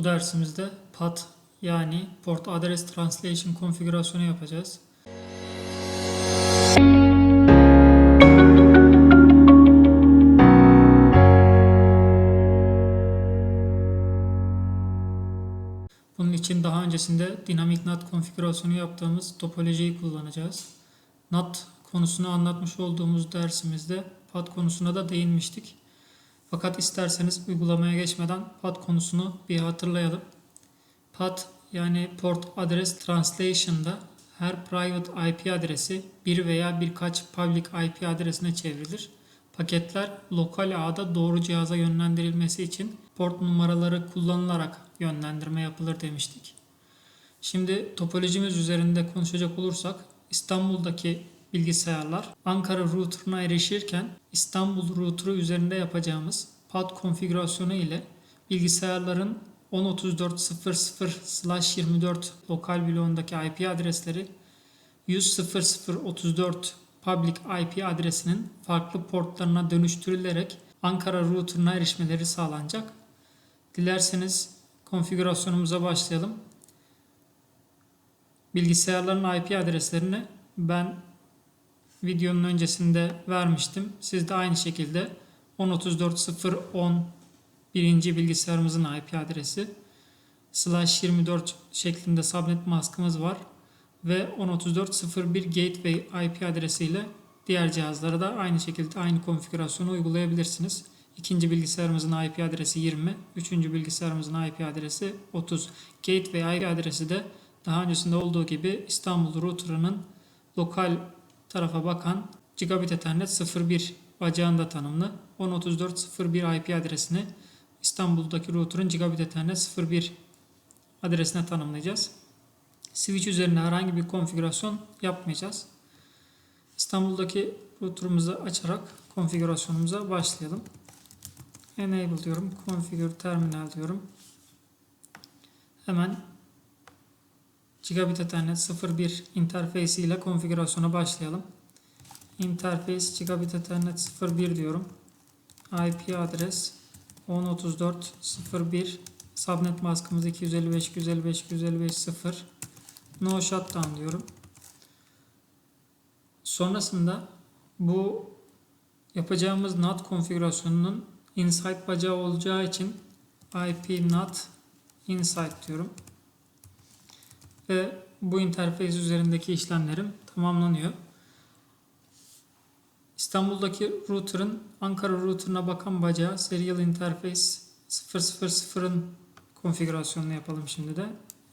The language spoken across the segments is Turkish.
Bu dersimizde PAT yani Port Address Translation konfigürasyonu yapacağız. Bunun için daha öncesinde Dynamic NAT konfigürasyonu yaptığımız topolojiyi kullanacağız. NAT konusunu anlatmış olduğumuz dersimizde PAT konusuna da değinmiştik. Fakat isterseniz uygulamaya geçmeden PAT konusunu bir hatırlayalım. PAT yani Port Address Translation'da her private IP adresi bir veya birkaç public IP adresine çevrilir. Paketler lokal ağda doğru cihaza yönlendirilmesi için port numaraları kullanılarak yönlendirme yapılır demiştik. Şimdi topolojimiz üzerinde konuşacak olursak İstanbul'daki bilgisayarlar Ankara router'ına erişirken İstanbul router'ı üzerinde yapacağımız PAD konfigürasyonu ile bilgisayarların 10.34.00/24 lokal bloğundaki IP adresleri 100.00.34 public IP adresinin farklı portlarına dönüştürülerek Ankara router'ına erişmeleri sağlanacak. Dilerseniz konfigürasyonumuza başlayalım. Bilgisayarların IP adreslerini ben videonun öncesinde vermiştim. Siz de aynı şekilde 10.34.0.10 birinci bilgisayarımızın IP adresi slash 24 şeklinde subnet maskımız var ve 10.34.01 gateway IP adresiyle diğer cihazlara da aynı şekilde aynı konfigürasyonu uygulayabilirsiniz. İkinci bilgisayarımızın IP adresi 20, üçüncü bilgisayarımızın IP adresi 30. Gateway IP adresi de daha öncesinde olduğu gibi İstanbul router'ının lokal tarafa bakan Gigabit Ethernet 01 bacağında tanımlı 10.34.01 IP adresini İstanbul'daki router'ın Gigabit Ethernet 01 adresine tanımlayacağız. Switch üzerine herhangi bir konfigürasyon yapmayacağız. İstanbul'daki router'ımızı açarak konfigürasyonumuza başlayalım. Enable diyorum. Configure terminal diyorum. Hemen Gigabit Ethernet 01 interface ile konfigürasyona başlayalım. Interface Gigabit Ethernet 01 diyorum. IP adres 10.34.01 subnet maskımız 255 255 255 0 no shutdown diyorum. Sonrasında bu yapacağımız NAT konfigürasyonunun inside bacağı olacağı için IP NAT inside diyorum. Ve bu interface üzerindeki işlemlerim tamamlanıyor. İstanbul'daki router'ın Ankara router'ına bakan bacağı serial interface 000'ın konfigürasyonunu yapalım şimdi de.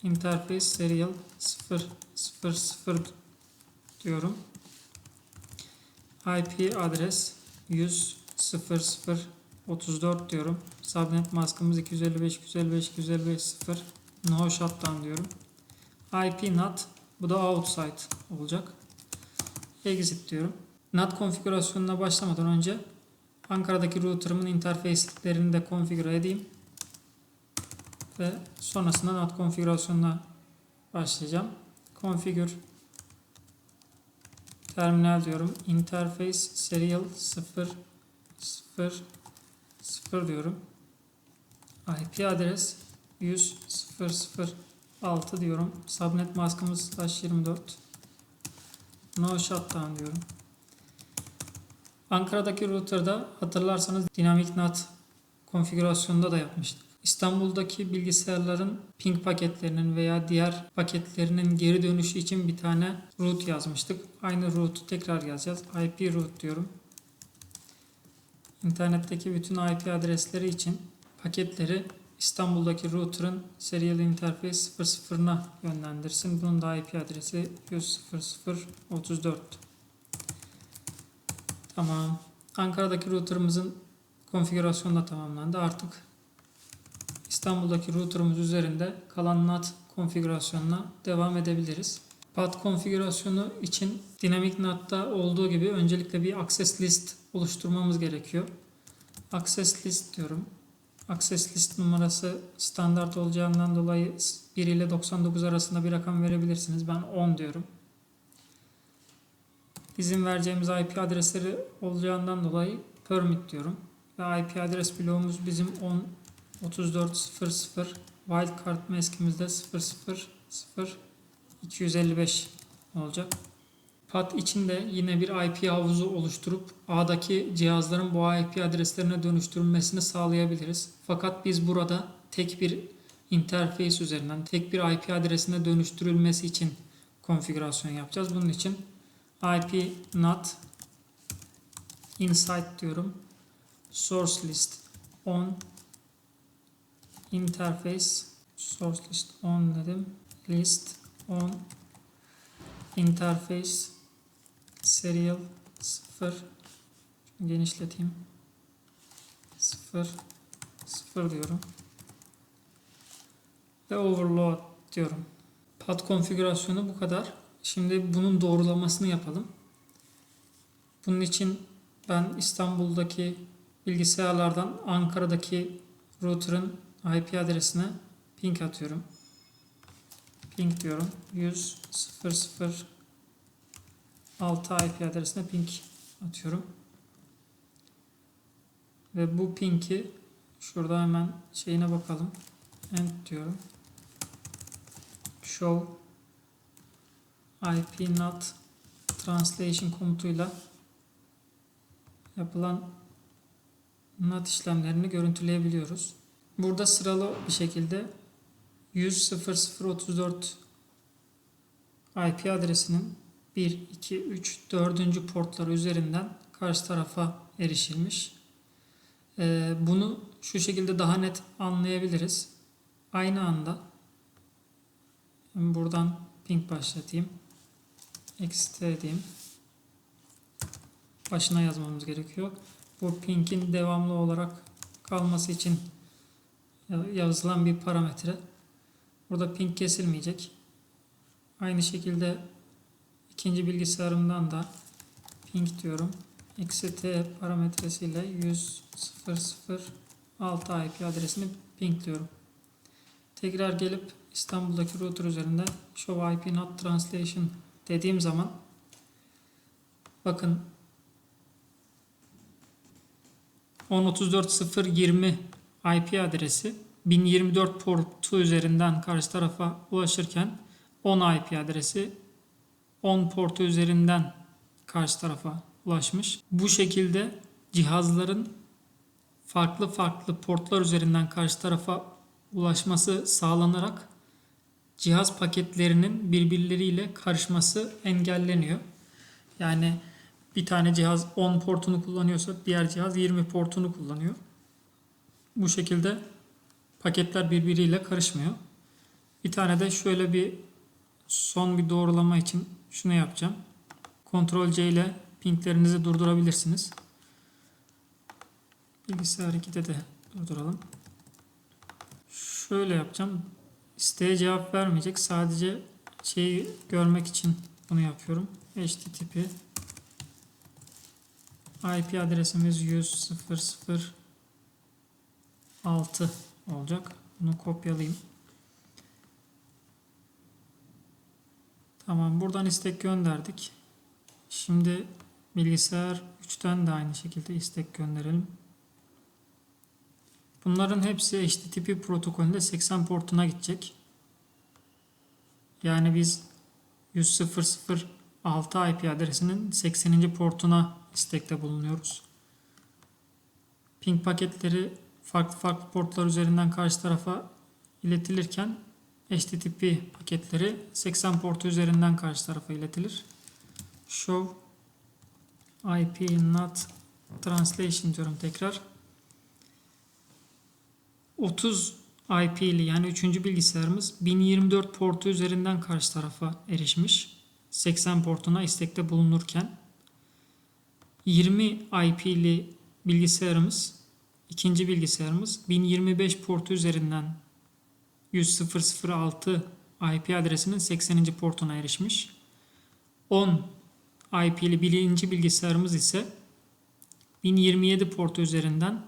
Interface serial 000 diyorum. IP adres 100 00 34 diyorum. Subnet maskımız 255 255 255 0 no shutdown diyorum. IP NAT bu da outside olacak. Exit diyorum. NAT konfigürasyonuna başlamadan önce Ankara'daki router'ımın interface'lerini de konfigüre edeyim. Ve sonrasında NAT konfigürasyonuna başlayacağım. Configure terminal diyorum. Interface serial 0 0 0 diyorum. IP adres 100 0 6 diyorum. Subnet maskımız slash 24. No shutdown diyorum. Ankara'daki router'da hatırlarsanız Dynamic NAT konfigürasyonunda da yapmıştık. İstanbul'daki bilgisayarların ping paketlerinin veya diğer paketlerinin geri dönüşü için bir tane root yazmıştık. Aynı root'u tekrar yazacağız. IP root diyorum. İnternetteki bütün IP adresleri için paketleri İstanbul'daki router'ın serial interface 00'ına yönlendirsin. Bunun da IP adresi 100.0.34. Tamam. Ankara'daki router'ımızın konfigürasyonu da tamamlandı. Artık İstanbul'daki router'ımız üzerinde kalan NAT konfigürasyonuna devam edebiliriz. PAD konfigürasyonu için Dynamic NAT'ta olduğu gibi öncelikle bir access list oluşturmamız gerekiyor. Access list diyorum. Access list numarası standart olacağından dolayı 1 ile 99 arasında bir rakam verebilirsiniz. Ben 10 diyorum. İzin vereceğimiz IP adresleri olacağından dolayı permit diyorum. Ve IP adres bloğumuz bizim 10 3400 Wildcard mask'imizde 000 255 olacak. PAT içinde yine bir IP havuzu oluşturup A'daki cihazların bu IP adreslerine dönüştürülmesini sağlayabiliriz. Fakat biz burada tek bir interface üzerinden tek bir IP adresine dönüştürülmesi için konfigürasyon yapacağız. Bunun için IP not inside diyorum. Source list on interface source list on dedim. List on interface serial 0 genişleteyim. 0 0 diyorum. Ve overload diyorum. Pad konfigürasyonu bu kadar. Şimdi bunun doğrulamasını yapalım. Bunun için ben İstanbul'daki bilgisayarlardan Ankara'daki router'ın IP adresine ping atıyorum. Ping diyorum. 100 00 6 IP adresine ping atıyorum. Ve bu ping'i şurada hemen şeyine bakalım. End diyorum. Show IP not translation komutuyla yapılan NAT işlemlerini görüntüleyebiliyoruz. Burada sıralı bir şekilde 100.0034 IP adresinin 1, 2, 3, 4. portları üzerinden karşı tarafa erişilmiş. Ee, bunu şu şekilde daha net anlayabiliriz. Aynı anda buradan ping başlatayım. Eksi T diyeyim. Başına yazmamız gerekiyor. Bu pingin devamlı olarak kalması için yazılan bir parametre. Burada ping kesilmeyecek. Aynı şekilde ikinci bilgisayarımdan da ping diyorum. Eksi t parametresiyle 100.0.0.6 IP adresini pingliyorum. Tekrar gelip İstanbul'daki router üzerinde show IP not translation dediğim zaman bakın 10.34.0.20 IP adresi 1024 portu üzerinden karşı tarafa ulaşırken 10 IP adresi 10 portu üzerinden karşı tarafa ulaşmış. Bu şekilde cihazların farklı farklı portlar üzerinden karşı tarafa ulaşması sağlanarak cihaz paketlerinin birbirleriyle karışması engelleniyor. Yani bir tane cihaz 10 portunu kullanıyorsa diğer cihaz 20 portunu kullanıyor. Bu şekilde paketler birbiriyle karışmıyor. Bir tane de şöyle bir son bir doğrulama için şunu yapacağım. Ctrl C ile pinglerinizi durdurabilirsiniz. Bilgisayar 2'de de durduralım. Şöyle yapacağım. İsteğe cevap vermeyecek. Sadece şeyi görmek için bunu yapıyorum. HTTP IP adresimiz 100.0.0.6 olacak. Bunu kopyalayayım. Tamam buradan istek gönderdik. Şimdi bilgisayar 3'ten de aynı şekilde istek gönderelim. Bunların hepsi HTTP protokolünde 80 portuna gidecek. Yani biz 100.0.0.6 IP adresinin 80. portuna istekte bulunuyoruz. Ping paketleri farklı farklı portlar üzerinden karşı tarafa iletilirken HTTP paketleri 80 portu üzerinden karşı tarafa iletilir. Show IP not translation diyorum tekrar. 30 IP'li yani 3. bilgisayarımız 1024 portu üzerinden karşı tarafa erişmiş. 80 portuna istekte bulunurken 20 IP'li bilgisayarımız ikinci bilgisayarımız 1025 portu üzerinden 100.0.0.6 IP adresinin 80. portuna erişmiş. 10 IP'li birinci bilgisayarımız ise 1027 portu üzerinden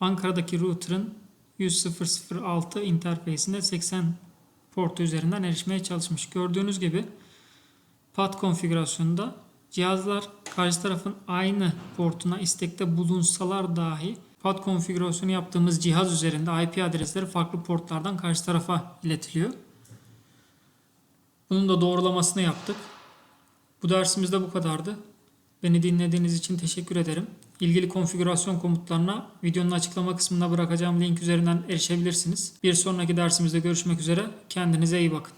Ankara'daki router'ın 100.0.0.6 interface'ine 80 portu üzerinden erişmeye çalışmış. Gördüğünüz gibi PAD konfigürasyonunda cihazlar karşı tarafın aynı portuna istekte bulunsalar dahi PAD konfigürasyonu yaptığımız cihaz üzerinde IP adresleri farklı portlardan karşı tarafa iletiliyor. Bunun da doğrulamasını yaptık. Bu dersimizde bu kadardı. Beni dinlediğiniz için teşekkür ederim. İlgili konfigürasyon komutlarına videonun açıklama kısmına bırakacağım link üzerinden erişebilirsiniz. Bir sonraki dersimizde görüşmek üzere. Kendinize iyi bakın.